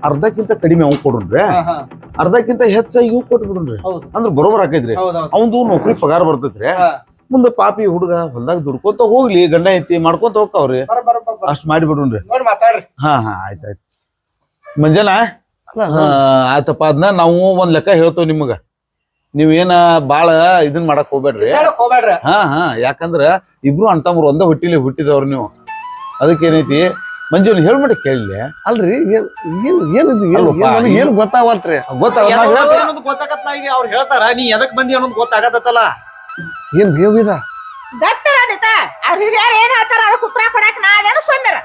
ಅರ್ಧಕ್ಕಿಂತ ಕಡಿಮೆ ಅವ್ ಕೊಡ್ರಿ ಹಾ, ಹಾ. ಅರ್ಧಕ್ಕಿಂತ ಹೆಚ್ಚಾಗಿ ಇವು ಕೊಟ್ಬಿಡ್ರಿ ಅಂದ್ರೆ ಅಂದ್ರ ಬರೋಬರ್ ಹಾಕೈತ್ರಿ. ಅವಂದು ನೌಕರಿ ಪಗಾರ ಬರ್ತೈತ್ರಿ. ಮುಂದ ಪಾಪಿ ಹುಡುಗ ಹೊಲ್ದಾಗ ದುಡ್ಕೊಂತ ಹೋಗ್ಲಿ ಗಂಡ ಐತಿ ಮಾಡ್ಕೊಂತ ಹೋಗ್ತಾವ್ರಿ. ಬರ ಬರ ಬರ ಬರ. ಅಷ್ಟ್ ಮಾಡಿಬಿಡ್ರಿ ಹಾ ಹಾ ಆಯ್ತಾಯ್ತು ಮಂಜಾನ? ಆಯ್ತಪ್ಪ ಅದನ್ನ ನಾವು ಒಂದ್ ಲೆಕ್ಕ ಹೇಳ್ತೇವ್ ನಿಮಗ. ಏನ ಬಾಳ ಇದನ್ ಮಾಡಕ್ ಹೋಗ್ಬೇಡ್ರಿ. ಹಾ ಹಾ ಯಾಕಂದ್ರ ಇಬ್ರು ಅಣ್ತಮ್ರು ಒಂದ ಹುಟ್ಟಿಲಿ ಹುಟ್ಟಿದವ್ರು ನೀವು. ಅದಕ್ಕೇನೈತಿ? ಮಂಜು ಹೇಳ್ಬಿಟ್ಟು ಕೇಳಿ ಅಲ್ರಿ ಏನ್ ಏನು ಏನಿದು ಏನು ಏನು ಅನ್ನೋದು ಗೊತ್ತಾಗತ್ತ ಈಗ ಅವ್ರು ಹೇಳ್ತಾರ ನೀ ಎದಕ್ ಬಂದಿ ಅನ್ನೋದು ಗೊತ್ತಾಗತ್ತಲ್ಲ? ಏನ್ ಬೇವಿದ? ಗಪ್ಪಿರೋದಿತ್ತ ಅವ್ರ ಹಿರಿಯರ್ ಏನ್ ಹೇಳ್ತಾರ ಅದಕ್ಕೆ ಉತ್ತರ ಕೊಡಾಕ ನಾವೇನು ಸೊಮ್ಮಿರ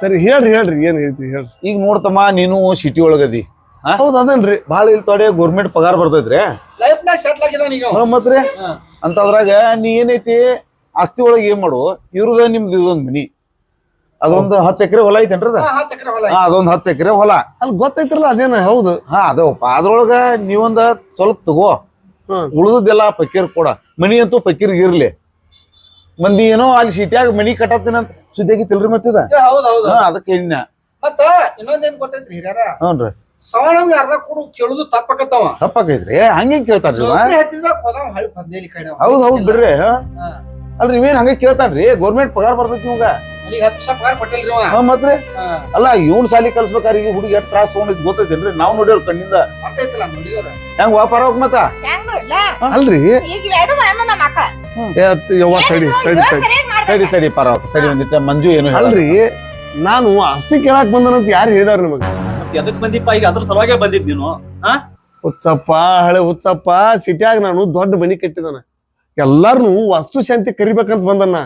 ಸರಿ ಹೇಳ್ರಿ ಹೇಳ್ರಿ ಏನ್ ಹೇಳ್ತಿ ಹೇಳ್ರಿ. ಈಗ ನೋಡ್ತಮ್ಮ ನೀನು ಸಿಟಿ ಒಳಗದಿ ಹೌದ್ ಬಾಳ ಭಾಳ ಇಲ್ಲಿ ತೊಡೆ ಗೌರ್ಮೆಂಟ್ ಪಗಾರ ಬರ್ತೈತ್ರಿ. ಲೈಫ್ ನಾಗ ಸೆಟ್ಲ್ ಆಗಿದಾನ ಈಗ ಮತ್ರಿ? ಅಂತದ್ರಾಗ ನೀ ಏನೈತಿ ಆಸ್ತಿ ಒಳಗೆ ಏನ್ ಮಾಡು ಇವ್ರದ ನಿಮ್ದು ಇದೊಂದ್ ಮನಿ. ಅದೊಂದು ಹತ್ತು ಎಕರೆ ಹೊಲ ಐತೇನ್ರಿ ಅದ? ಹತ್ತು ಎಕರೆ ಹೊಲ ಹಾ ಅದೊಂದ್ ಹತ್ತು ಎಕರೆ ಹೊಲ. ಅಲ್ಲಿ ಗೊತ್ತೈತ್ರಲ್ಲ ಅದೇನ ಹೌದು. ಹಾ ಅದಪ್ಪ ಅದ್ರೊಳಗ ನೀವೊಂದ ಸ್ವಲ್ಪ ತಗೋ. ಹ್ಮ್. ಉಳಿದದ್ದೆಲ್ಲ ಪಕ್ಕೀರ್ ಕೊಡ. ಮನಿ ಅಂತೂ ಪಕ್ಕೀರ್ಗೆ ಇರ್ಲಿ. ಮಂದಿ ಏನೋ ಅಲ್ಲಿ ಸಿಟ್ಯಾಗ ಮನಿ ಕಟ್ಟತ್ತಿನಂತ ಸುದ್ದಿ ತಿಳ್ರಿ ಮತ್ತಿದ ಹೌದ್ ಹೌದು. ಹಾ ಅದಕ್ಕೆ ಇನ್ನ. ಮತ್ತ ಇನ್ನೊಂದೇನ್ ಗೊತ್ತೈತ್ರಿ ಹಿರಿಯರ? ಹ್ಞೂನ್ರಿ. ಸವಣಮ್ಗೆ ಅರ್ಧ ಕೂಡ ಕೇಳುದು ತಪ್ಪಕತ್ತವ. ತಪ್ಪಾಕೈತ್ರಿ. ಹಂಗೆ ಕೇಳ್ತಾರ್ರಿ ಇವ? ನೌಕರಿ ಹತ್ತಿದ್ಮ್ಯಾಗ ಹೋದಾವ ಹಳ್ಳಿ ಪಂದೇಲಿ ಕಡೆ ಹೌದ್ ಹೌದ್ ಬಿಡ್ರಿ. ಹಾ? ಹಾ. ಅಲ್ರಿ ಇವೇನ್ ಹಂಗೆ ಕೇಳ್ತಾನ್ರಿ? ಗೌರ್ಮೆಂಟ್ ಪಗಾರ ಬರ್ತೈತಿ ಇವಾಗ ಈಗ ಹತ್ತು ವರ್ಷ ಪಗಾರ ಕೊಟ್ಟಿಲ್ರಿ ಅವ. ಹಾ ಮತ್ರಿ ಅಲ್ಲ ಇವ್ನ ಸಾಲಿ ಕಲ್ಸ್ಬೇಕಾದ್ರೆ ಈ ಹುಡುಗಿ ಎಷ್ಟು ತ್ರಾಸ ತೊಗೊಂಡಿದ್ ಗೊತ್ತೈತೇನ್ರಿ? ನಾವ್ ನೋಡಿವ್ರ ಕಣ್ಣಿಂದ. ಅರ್ಥ ಐತಲ್ಲ ನೋಡಿದವ್ರ. ಹೆಂಗ್ ವ್ಯಾಪಾರ ಹೋಗ್ ಮತ್ತ? ಅಲ್ರಿ? ಈಗ ಇವೆರಡು ಅನ್ನ ನಮ್ಮ ಮಕ್ಕಳ ಏ, ಅತ್ ಯವ್ವ ತಡಿ ತಡಿ ತಡಿ. ತಡಿ ತಡಿ ಪರ ತಡಿ ಒಂದಿಟ್ಟ ಮಂಜು ಏನು. ಅಲ್ರಿ? ನಾನು ಆಸ್ತಿ ಕೇಳಾಕ್ ಬಂದನಂತ ಯಾರು ಹೇಳಿದಾರ ನಿಮಗೆ? ಎದಕ್ ಬಂದಿಪ್ಪ? ಈಗ ಅದ್ರ ಸಲುವಾಗೆ ಬಂದಿದ್ ನೀನು. ಹುಚ್ಚಪ್ಪ ಹಳೆ ಹುಚ್ಚಪ್ಪ ಸಿಟಿಯಾಗ ನಾನು ದೊಡ್ಡ ಮನಿ ಕಟ್ಟಿದಾನ. ಎಲ್ಲಾರ್ನು ವಾಸ್ತು ಶಾಂತಿ ಕರಿಬೇಕಂತ ಬಂದನ್ನ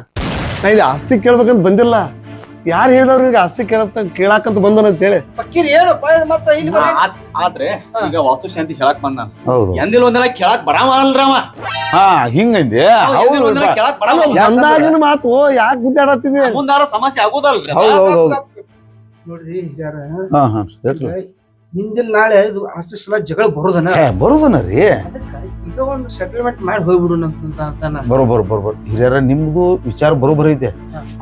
ನಾ ಇಲ್ಲಿ ಆಸ್ತಿ ಕೇಳ್ಬೇಕಂತ ಬಂದಿಲ್ಲ. ಯಾರು ಹೇಳಿದವ್ರು ಈಗ ಆಸ್ತಿ ಕೇಳತ್ತ ಕೇಳಾಕಂತ ಬಂದನ ಅಂತ ಹೇಳಿ. ಪಕ್ಕೀರ್ ಏನಪ್ಪ ಇದು ಮತ್ತ ಇಲ್ಲಿ ಬರೀ ಆದ್ರೆ ಈಗ ವಾಸ್ತು ಶಾಂತಿ ಹೇಳಕ್ ಬಂದ ಹೌದು. ಎಂದಿಲ್ ಒಂದಿನ ಕೇಳಕ್ ಬರಾಮಲ್ರವ ಹಾ ಹಿಂಗಂದೆ ಎಂದಿಲ್ ಹೌದು ಒಂದಿನ ಕೇಳಕ್ ಬರಾಮ ಎಂದಾಗಿನ ಮಾತು ಯಾಕೆ ಗುದ್ದಾಡತ್ತಿದೆ ಮುಂದಾರ ಸಮಸ್ಯೆ ಆಗುದಲ್ರಿ. ಹೌದು ಹೌದು ಹೌದು. ನೋಡ್ರಿ ಹಾ ಹಾ ಹೇಳ್ರಿ. ಹಿಂದಿನ ನಾಳೆ ಇದು ಆಸ್ತಿ ಸಲ ಜಗಳ ಬರುದನ? ಬರೋದನ ಬರುದನ ರೀ. ಅದಕ್ಕ ಈಗ ಒಂದು ಸೆಟಲ್ಮೆಂಟ್ ಮಾಡಿ ಹೋಗ್ಬಿಡೋಣ ಅಂತ ಅಂತಾನ ಬರೋಬರ್ ಬರೋಬರ್ ಹಿರಿಯರ ನಿಮ್ದು ವಿಚಾರ ಬರೋಬರ್ ಐತೆ.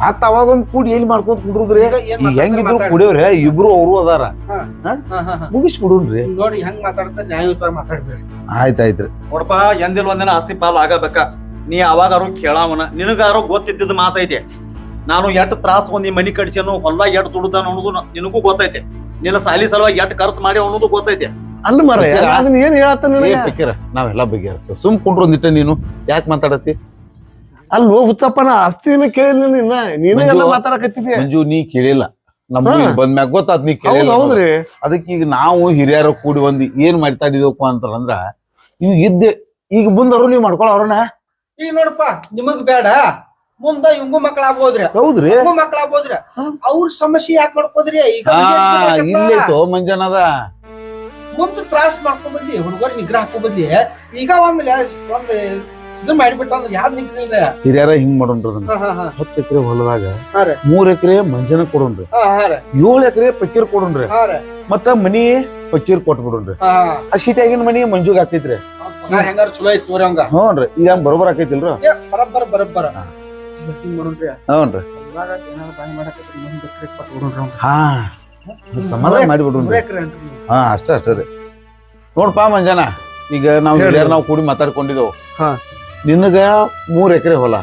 ಆತ ಅವಾಗ ಒಂದ್ ಕೂಡಿ ಎಲ್ಲಿ ಮಾಡ್ಕೊಂತ ಕುಡ್ರಿ ಈಗ ಹೆಂಗಿದ್ರು ಕುಡಿಯವ್ರೆ ಕುಡಿಯೋರೆ ಇಬ್ರು ಅವರು ಅದಾರ. ಮುಗಿಸ್. ಮುಗಿಸ್ಬಿಡುನ್ರಿ ನೋಡಿ ಹೆಂಗ್ ಮಾತಾಡ್ತಾರೆ ನ್ಯಾಯಯುತವಾಗಿ ಮಾತಾಡ್ಬೇಡ್ರಿ ಆಯ್ತಾಯ್ತ್ರಿ. ನೋಡಪ್ಪ ಎಂದಿಲ್ ಒಂದಿನ ಆಸ್ತಿ ಪಾಲ್ ಆಗಬೇಕ. ನೀ ಅವಾಗಾರು ಕೇಳಾವನ. ನಿನಗಾರು ಗೊತ್ತಿದ್ದಿದ್ ಮಾತೈತೆ. ನಾನು ಎಟ್ ತ್ರಾಸ್ ಒಂದ್ ಈ ಮನಿ ಕಡಿಸನು ಹೊಲ ಎಟ್ ದುಡ್ದಾನ ಅನ್ನೋದು ನಿನಗೂ ಗೊತ್ತೈತೆ. ನಿನ್ನ ಸಾಲಿ ಸಲುವಾಗಿ ಎಟ್ ಖರ್ಚು ಮಾಡಿ ಅನ್ನೋದು ಗೊತ್ತೈತೆ. ಅಲ್ಲ ಮರ. ಅದನ್ನ ಏನ್ ಹೇಳತ್ತ ಏ ನನಗೆ? ನಾವೆಲ್ಲ ಬಗೆಹರಿಸು. ಸುಮ್ ಕುಂಡ್ರು ಒಂದಿಟ್ಟ ನೀನು ಯಾಕೆ ಮಾತಾಡತಿ ಅಲ್ಲೋ ಹುಚ್ಚಪ್ಪ ನಾ ಆಸ್ತಿನ ಕೇಳಿಲ್ಲ ನಿನ್ನ. ನೀನು ಎಲ್ಲ ಮಾತಾಡಕತ್ತಿದ್ಯ? ಮಂಜು ನೀ ಕೇಳಿಲ್ಲ. ನಮ್ ಹಾ. ಬಂದ್ಮ್ಯಾಗ ಗೊತ್ತಾತ್ ನೀ ಹೌದ್ ಕೇಳಿಲ್ಲ ಹೌದ್ರಿ. ಅದಕ್ಕೆ ಈಗ ನಾವು ಹಿರಿಯರ ಕೂಡಿ ಒಂದು ಏನ್ ಮಾತಾಡಿದಪ್ಪ ಅಂತಾರಂದ್ರ ಇವ್ ಇದ್ದೆ ಈಗ ಮುಂದವ್ರು ನೀವ್ ಮಾಡ್ಕೊಳ ಅವ್ರನ್ನ? ಈಗ ನೋಡಪ್ಪ ನಿಮಗ್ ಬೇಡ. ಮುಂದ ಇವಂಗು ಮಕ್ಳ ಆಗ್ಬೋದ್ರಿ ಹೌದ್ರಿ ಮಕ್ಳ ಆಗ್ಬೋದ್ರಿ ಅವ್ರ ಸಮಸ್ಯೆ ಯಾಕೆ ಮಾಡ್ಕೋದ್ರಿ? ಈಗ. ಇಲ್ಲೈತೋ ಮಂಜನದ. ಮುಂದ ತ್ರಾಸ್ ಮಾಡ್ಕೊಂಡ್ ಬದ್ಲಿ ಹುಡುಗರು ನಿಗ್ರಹ ಹಾಕೋ ಬದ್ಲಿ ಈಗ ಒಂದ್ ಒಂದ್ ಇದು ಮಾಡಿಬಿಟ್ಟ ಅಂದ್ರೆ ಯಾವ್ದು ನಿಗ್ರಹ ಇಲ್ಲ. ಹಿರಿಯರ ಹಿಂಗ್ ಮಾಡೋಣ್ರಿ ಅದನ್ನ. ಹತ್ತು ಎಕರೆ ಹೊಲದಾಗ ಮೂರ್ ಎಕರೆ ಮಂಜನ ಕೊಡೋಣ್ರಿ. ಏಳು ಎಕರೆ ಪಕ್ಕೀರ್ ಕೊಡೋಣ್ರಿ. ಮತ್ತ ಮನಿ ಪಕ್ಕೀರ್ ಕೊಟ್ಬಿಡೋಣ್ರಿ. ಹಾ, ಆ ಸೀಟ್ಯಾಗಿನ ಮನಿ ಮಂಜುಗ್ ಹಾಕೈತ್ರಿ. ಹೆಂಗಾರ ಚಲೋ ಐತಿ ತೋರಿ ಹಂಗ. ಹ್ಞೂನ್ರಿ ಈಗ ಹಂಗ್ ಬರೋಬರ್ ಆಕೈತಿಲ್ರ ಬರಬ್ಬರ ಬರಬ್ಬರ. ಹ್ಞೂನ್ರಿ. ಹಾ. ಸಮಾಧಾನ ಮಾಡಿಬಿಡ್ರಿ. ಹಾ ಅಷ್ಟೇ ಅಷ್ಟೇ ರೀ. ನೋಡ್ಪಾ ಮಂಜಾನ ಈಗ ನಾವು. ಹಿರಿಯರ್ ನಾವು ಕೂಡಿ ಮಾತಾಡ್ಕೊಂಡಿದ್ದೆವು. ನಿನಗ ಮೂರ್ ಎಕರೆ ಹೊಲ.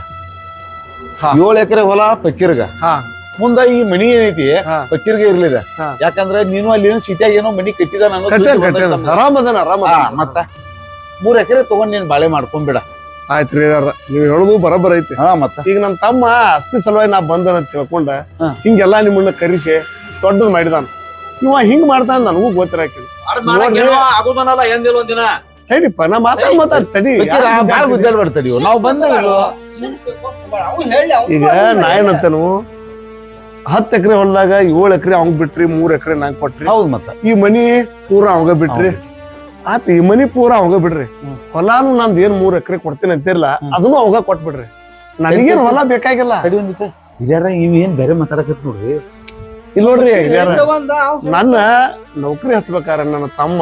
ಏಳು ಎಕರೆ ಹೊಲ ಪಕ್ಕಿರ್ಗ. ಹಾ. ಮುಂದ ಈ ಮನಿ ಏನೈತಿ ಪಕ್ಕಿರ್ಗ ಇರ್ಲಿದ. ಯಾಕಂದ್ರೆ ನೀನು ಅಲ್ಲಿ ಏನೋ ಸಿಟಿಯಾಗ ಏನೋ ಮನಿ ಕಟ್ಟಿದ ನಾನು ಮತ್ತ ಮೂರ್ ಎಕರೆ ತಗೊಂಡ್ ನೀನ್ ಬಾಳೆ ಮಾಡ್ಕೊಂಡ್ಬಿಡ ಆಯ್ತ್ರಿ ನೀವ್ ಹೇಳುದು ಬರಬರ್ ಐತಿ. ಹಾ ಮತ್ತ. ಈಗ ನಮ್ ತಮ್ಮ ಅಸ್ತಿ ಸಲುವಾಗಿ ನಾ ಬಂದನ ತಿಳ್ಕೊಂಡ ಹಿಂಗೆಲ್ಲಾ ನಿಮ್ಮನ್ನ ಕರಿಸಿ ದೊಡ್ಡದ್ ಮಾಡಿದಾನ. ಇವ ಹಿಂಗ್ ಮಾಡ್ತಾನ ನನಗೂ ಗೊತ್ತಿರಾಕಿಲ್ಲ ಆಗುದನಲ್ಲ ಎಂದಿಲ್ ಒಂದಿನ? ತಡಿಪ್ಪ ನಾ ಮಾತಾಡ್ ಮಾತಾಡ್ ತಡಿ. ಬಾಳ ನಾವು ಈಗ ನಾ ಏನಂತನು ಹತ್ತು ಎಕರೆ ಹೊಲದಾಗ ಏಳು ಎಕರೆ ಅವಂಗ್ ಬಿಟ್ರಿ ಮೂರ್ ಎಕರೆ ನಂಗ್ ಕೊಟ್ರಿ. ಹೌದು ಮತ್ತ. ಈ ಮನಿ ಪೂರ ಅವಂಗ ಬಿಟ್ರಿ. ಆತ ಈ ಮನಿ ಪೂರ ಅವಂಗ ಬಿಡ್ರಿ. ಹೊಲಾನು ನಂದ್ ಏನ್ ಮೂರ್ ಎಕರೆ ಕೊಡ್ತೀನಿ ಅಂತಿರ್ಲ ಹ್ಮ್. ಅದನ್ನು ಅವಾಗ ಕೊಟ್ಬಿಡ್ರಿ. ನನಗೇನು ಹೊಲ ಬೇಕಾಗಿಲ್ಲ. ಹಿರಿಯರ ಇವ್ ಏನ್ ಬೇರೆ ಮಾತಾಡಕತ್ ನೋಡ್ರಿ. ಇಲ್ಲಿ ನೋಡ್ರಿ ಹಿರಿಯರ ನನ್ನ ನೌಕರಿ ಹಚ್ಬೇಕಾರ ನನ್ನ ತಮ್ಮ.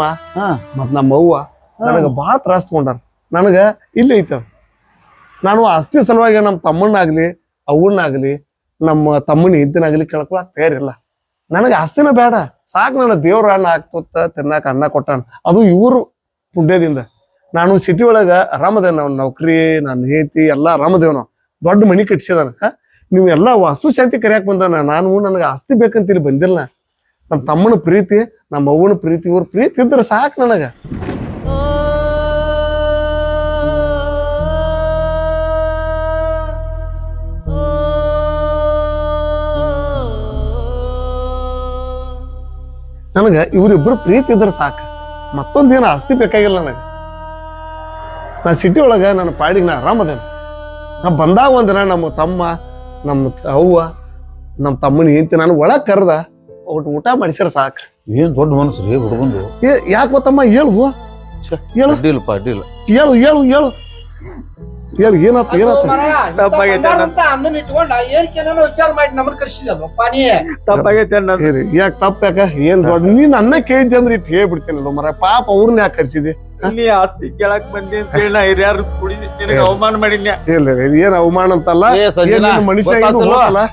ಮತ್ ನಮ್ಮ ಅವ್ವ ನನಗ ಬಾಳ ತ್ರಾಸ್ ತಗೊಂಡಾರ. ನನಗ ಇಲ್ಲಿ ಐತ. ನಾನು ಆಸ್ತಿ ಸಲುವಾಗಿ ನಮ್ಮ ತಮ್ಮಣ್ಣಾಗ್ಲಿ ಅವನ್ನಾಗ್ಲಿ ನಮ್ಮ ತಮ್ಮನ ಇದ್ದನಾಗ್ಲಿ ಕೇಳ್ಕೊಳಕ್ ತಯಾರಿಲ್ಲ. ನನಗ ಆಸ್ತಿನ ಬೇಡ. ಸಾಕ್ ನನ್ನ ದೇವ್ರ ಅನ್ನ ತುತ್ತ ತಿನ್ನಾಕ ಅನ್ನ ಕೊಟ್ಟಾನ. ಅದು ಇವರು ಪುಣ್ಯದಿಂದ. ನಾನು ಸಿಟಿ ಒಳಗ ಆರಾಮದೇವ್ ನಾವು ನೌಕರಿ ನನ್ನ ಹೇತಿ ಎಲ್ಲಾ ಆರಾಮದೇವ್ ನಾವು. ದೊಡ್ಡ ಮನಿ ಕಟ್ಸಿದಾನ ನೀವು ಎಲ್ಲ ವಾಸ್ತು ಶಾಂತಿ ಕರಿಯಾಕ್ ಬಂದಾನ. ನಾನು ನನಗೆ ಆಸ್ತಿ ಬೇಕಂತ ಇಲ್ಲಿ ಬಂದಿಲ್ಲ. ನಮ್ಮ ತಮ್ಮನ ಪ್ರೀತಿ, ನಮ್ಮ ಅವ್ವನ ಪ್ರೀತಿ, ಇವ್ರ ಪ್ರೀತಿ ಇದ್ರೆ ಸಾಕು ನನಗೆ. ನನಗೆ ಇವ್ರಿಬ್ರು ಪ್ರೀತಿ ಇದ್ರೆ ಸಾಕು. ಮತ್ತೊಂದೇನು ಆಸ್ತಿ ಬೇಕಾಗಿಲ್ಲ ನನಗೆ. ನಾ ಸಿಟಿ ಒಳಗೆ ನನ್ನ ಪಾಡಿಗೆ ನಾ ಆರಾಮದೇನೆ ನಾ ಬಂದಾಗ ಒಂದಿನ ನಮ್ಮ ತಮ್ಮ ನಮ್ಮ ಅವ್ವ ನಮ್ಮ ತಮ್ಮನ ಹೆಂಡತಿ ನಾನು ಒಳಗೆ ಕರೆದ ಒಟ್ಟು ಊಟ ಮಾಡಿಸ್ಯಾರ ಸಾಕು. ಏನ್ ದೊಡ್ಡ ಮನಸ್ಸು ರೀ ಹುಡುಗಂದು? ಏ ಯಾಕೆ ಗೊತ್ತಮ್ಮ? ಹೇಳು ಹೇಳು. ಅಡ್ಡಿಲ್ಲಪ್ಪ ಅಡ್ಡಿಲ್ಲ. ಹೇಳು ಹೇಳು ಹೇಳು. ಹೇಳು ಏನಾತ ಏನಪ್ಪ ತಪ್ಪಾಗೈತೆ ಅಂತ ಅಣ್ಣನ್ ಇಟ್ಕೊಂಡ ಏನ್ ವಿಚಾರ ಮಾಡಿ ನಮ್ಮನ್ ಕರ್ಸಿದಪ್ಪ ನೀ ತಪ್ಪಾಗೈತೆ ಅಣ್ಣ ಯಾಕೆ ತಪ್ಪ ಯಾಕ ಏನ್ ದೊಡ್ಡ ನೀನ್ ಅನ್ನ ಕೇಳಿದ್ದೆ ಅಂದ್ರೆ ಇಟ್ಟು ಹೇಳ್ಬಿಡ್ತೇನೆ ಮರ. ಪಾಪ ಅವ್ರನ್ನ ಯಾಕೆ ಕರ್ಸಿದೆ? ನೀ ಆಸ್ತಿ ಕೇಳಕ್ ಬಂದಿ ಅಂತ ಹೇಳಿ ನಾ ಹಿರಿಯರ್ ಕುಡಿ ನಿನಗೆ ಅವಮಾನ ಮಾಡಿದ್ನ್ಯ? ಇಲ್ಲ ಇಲ್ಲ, ಏನ್ ಅವಮಾನ ಅಂತಲ್ಲ? ಏ ಸಂಜನಾ, ಏನ್ ಮನುಷ್ಯ ಇದು ಗೊತ್ತಾತಲ್ವಾ? ಹೋಗಲ್ಲ?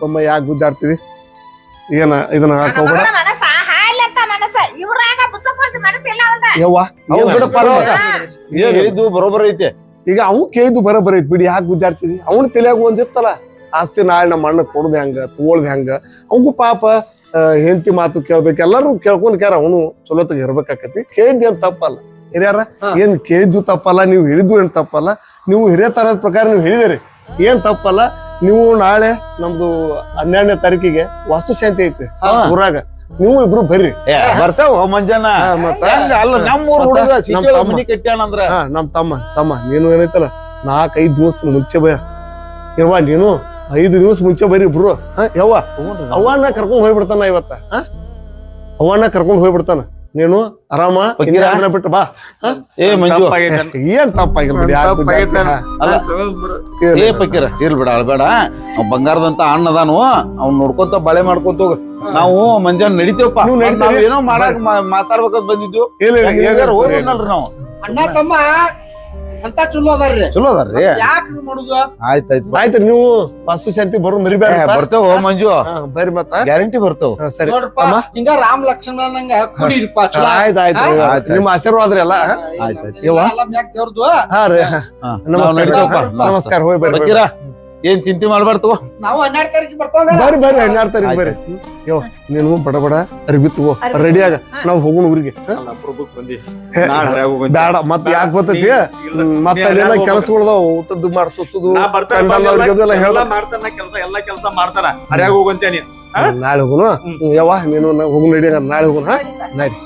ಸುಮ್ಮ ಯಾಕೆ ಗುದ್ದಾಡ್ತಿದಿ? ಏನ ಇದನ್ನ ಹಾಕೋಬೇಡ? ಮನಸ್ಸ? ಮನಸ್ಸ? ಇವ್ರಾಗ ಮನಸ್ಸ ಇಲ್ಲ ಯವ್ವ ಏನ? ಬಿಡಪ್ಪ ಅರವಾಗ. ನೀ ಹೇಳಿದ್ದು ಐತೆ. ಈಗ ಅವ್ನು ಕೇಳಿದ್ದು ಬರೋಬರ ಐತಿ ಬಿಡಿ ಯಾಕೆ ಗುದ್ದಾಡ್ತಿದಿ? ಅವ್ನ ತಲೆಯಾಗ ಒಂದಿತ್ತಲ್ಲ? ಆಸ್ತಿ ನಾಳೆ ನಮ್ಮ ಅಣ್ಣ ಕೊಡೋದು ಹೆಂಗ ತಗೊಳ್ದು ಹೆಂಗ. ಅವಗೂ ಪಾಪ ಹೆಂಡತಿ ಮಾತು ಕೇಳ್ಬೇಕು. ಎಲ್ಲರೂ ಕೇಳ್ಕೊಂಡ್ ಕ್ಯಾರ ಅವನು ಚಲೋತ್ತಾಗ ಇರ್ಬೇಕಾಕತಿ ಕೇಳಿದ್ದೇನು ಏನ್ ತಪ್ಪಲ್ಲ. ಹಿರಿಯರ. ಏನ್ ಕೇಳಿದ್ದು ತಪ್ಪಲ್ಲ ನೀವು ಹೇಳಿದ್ದು ಏನ್ ತಪ್ಪಲ್ಲ ನೀವು ಹಿರಿಯ ತರದ ಪ್ರಕಾರ ನೀವು ಹೇಳಿದಿರಿ. ಏನ್ ತಪ್ಪಲ್ಲ ನೀವು ನಾಳೆ ನಮ್ದು ಹನ್ನೆರಡನೇ ತಾರೀಕಿಗೆ ವಾಸ್ತು ಶಾಂತಿ ಐತಿ ಊರಾಗ. ನೀವು ಇಬ್ರು ಬರ್ರಿ. ಬರ್ತಾವ ಮಂಜಾನ ಅಲ್ಲ ನಮ್ಮೂರ್ ಮತ್ತ? ಹುಡುಗ ನಮ್ ಸಿಟಿ ತಮ್ಮ. ಮನಿ ನಮ್ ತಮ್ಮ ತಮ್ಮ ನೀನು ಏನೈತಲ್ಲ ನಾಲ್ಕೈದು ದಿವಸ ಮುಂಚೆ ಬಯ. ಇರ್ವಾ ನೀನು ಐದು ದಿವಸ ಮುಂಚೆ ಬರ್ರಿ ಇಬ್ರು. ಹಾ ಯವ್ವ ಅವ್ವನ್ನ ಕರ್ಕೊಂಡ್ ಹೋಗ್ಬಿಡ್ತಾನ ಇವತ್ತ ಹಾ? ಅವ್ವನ್ನ ಕರ್ಕೊಂಡ್ ಹೋಗ್ಬಿಡ್ತಾನ. ನೀನು ಆರಾಮ? ಬಿಟ್ಟು ಬಾ. ಏ ಮಂಜು. ಏನ್ ತಪ್ಪಾಗಿಲ್ಲ ಬಿಡಿ ಬಿಡ. ಏ ಪಕ್ಕಿರ ಇರ್ಬೇಡ ಅಳ್ಬೇಡ ಅವ್ ಬಂಗಾರದಂತ ಅಣ್ಣ ಅದಾನು ಅವ್ನ್ ನೋಡ್ಕೊಂತ ಬಳೆ ಮಾಡ್ಕೊಂತ ಹೋಗ. ನಾವು ಮಂಜಾನ್ ನಡಿತೇವಪ್ಪ. ಏನೋ ಮಾಡಾಕ ಮಾತಾಡ್ಬೇಕಂತ ಬಂದಿದ್ವು. ನಾವು? ಅಣ್ಣ ತಮ್ಮ. ಅಂತ ಚಲೋ ಅದಾರ್ರಿ? ಚಲೋ ಅದಾರ್ರಿ. ಯಾಕೆ ಮಾಡುದು? ಆಯ್ತಾಯ್ತು ಆಯ್ತು. ನೀವು ವಾಸ್ತು ಶಾಂತಿ ಬರೋ ಮರಿಬೇಡ ಬರ್ತೇವ ಮಂಜು? ಬರ್ರಿ ಮತ್ತ. ಗ್ಯಾರಂಟಿ ಬರ್ತೇವ. ಸರಿ. ನೋಡ್ರಪ್ಪ? ಹಿಂಗ ರಾಮ್ ಲಕ್ಷ್ಮಣ ನಂಗ ಕುಡಿರಿಪ್ಪ ಚಲೋ ಆಯ್ತು. ಆಯ್ತು? ನಿಮ್ಮ ಆಶೀರ್ವಾದ ಎಲ್ಲ ಹಾ? ಆಯ್ತಾಯ್ತು ದೇವ್ರದು. ನಮಸ್ಕಾರ. ನಮಸ್ಕಾರ. ಹೋಗಿ ಬರ್ರಿ. ಏನ್ ಚಿಂತೆ ಮಾಡ್ಬಾರ್ದು ನಾವು ಹನ್ನೆರಡು ತಾರೀಕಿಗೆ ಬರ್ತಾವ ಬರ್ರಿ ಬರ್ರಿ ಹನ್ನೆರಡು ತಾರೀಕು ಬರ್ರಿ. ಯೋ ನೀನು ಬಡ ಬಡ ಅರ್ಬಿ ತಗೋ. ರೆಡಿ ಆಗ ನಾವ್ ಹೋಗೋಣ ಊರಿಗೆ. ಬೇಡ ಮತ್ ಯಾಕೆ ಬರ್ತೈತಿ? ಮತ್ತ ಅಲ್ಲೆಲ್ಲ ಕೆಲಸಗಳದಾವ ಊಟದ್ದು ಮಾಡ್ಸೋದು ಎಲ್ಲ ಮಾಡ್ತಾನ ಕೆಲಸ ಎಲ್ಲ ಕೆಲಸ ಮಾಡ್ತಾನ ಹರ್ಯಾಗ ಹೋಗಂತೇನಿ? ನಾಳೆ ಹೋಗೋಣ. ಯಾವ ನೀನು ಹೋಗಿ ನಡಿ ನಾಳೆ ಹೋಗೋಣ ಹಾ? ನಡಿ.